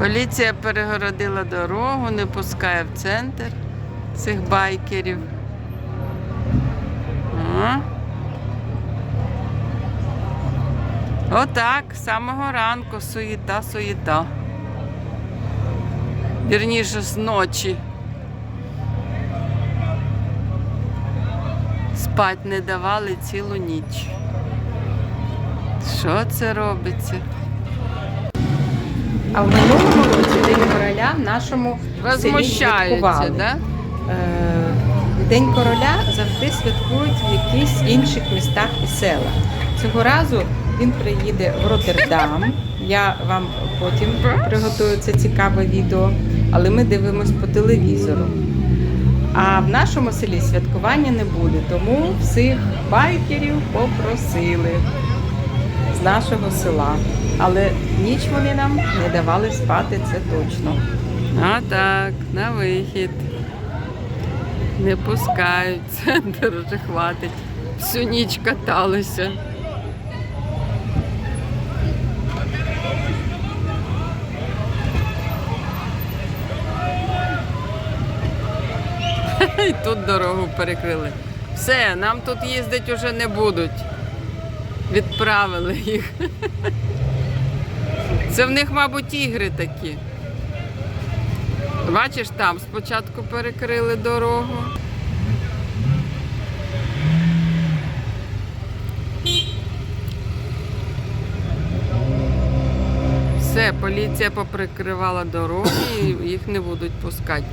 Поліція перегородила дорогу, не пускає в центр цих байкерів. Отак, з самого ранку суєта, суєта. Вірніше з ночі. Спать не давали цілу ніч. Що це робиться? А в минулому році День короля в нашому селі святкували. да? Е, День короля завжди святкують в якихось інших містах і селах. Цього разу він приїде в Роттердам. Я вам потім приготую це цікаве відео, але ми дивимось по телевізору. А в нашому селі святкування не буде, тому всіх байкерів попросили нашого села. Але ніч вони нам не давали спати, це точно. А так, на вихід. Не пускають, центр вже хватить. Всю ніч каталися. І тут дорогу перекрили. Все, нам тут їздити вже не будуть. Відправили їх. Це в них, мабуть, ігри такі. Бачиш, там спочатку перекрили дорогу. Все, поліція поприкривала дороги і їх не будуть пускати.